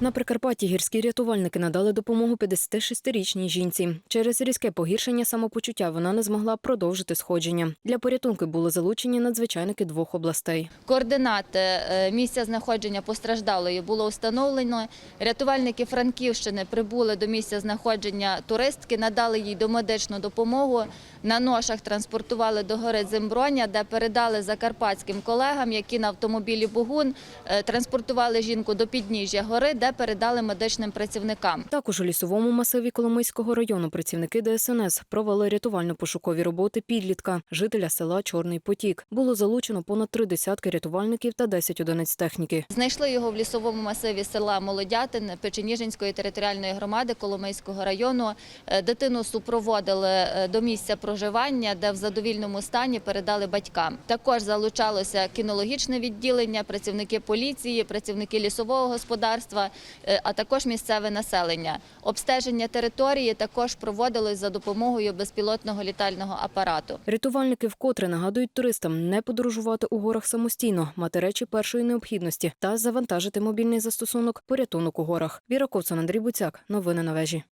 На Прикарпатті гірські рятувальники надали допомогу 56-річній жінці. Через різке погіршення самопочуття вона не змогла продовжити сходження. Для порятунку були залучені надзвичайники двох областей. Координати е, місця знаходження постраждалої було встановлено. Рятувальники Франківщини прибули до місця знаходження туристки, надали їй домедичну допомогу. На ношах транспортували до гори Земброня, де передали закарпатським колегам, які на автомобілі Богун е, транспортували жінку до підніжжя гори, де передали медичним працівникам. Також у лісовому масиві Коломийського району працівники ДСНС провели рятувально-пошукові роботи підлітка, жителя села Чорний Потік. Було залучено понад три десятки рятувальників та 10 одиниць техніки. Знайшли його в лісовому масиві села Молодятин Печеніжинської територіальної громади Коломийського району. Е, Дитину супроводили е, до місця проживання, де в задовільному стані передали батькам. Також залучалося кінологічне відділення, працівники поліції, працівники лісового господарства, а також місцеве населення. Обстеження території також проводилось за допомогою безпілотного літального апарату. Рятувальники вкотре нагадують туристам не подорожувати у горах самостійно, мати речі першої необхідності та завантажити мобільний застосунок порятунок у горах. Віра Ковцон, Андрій Буцяк. Новини на вежі.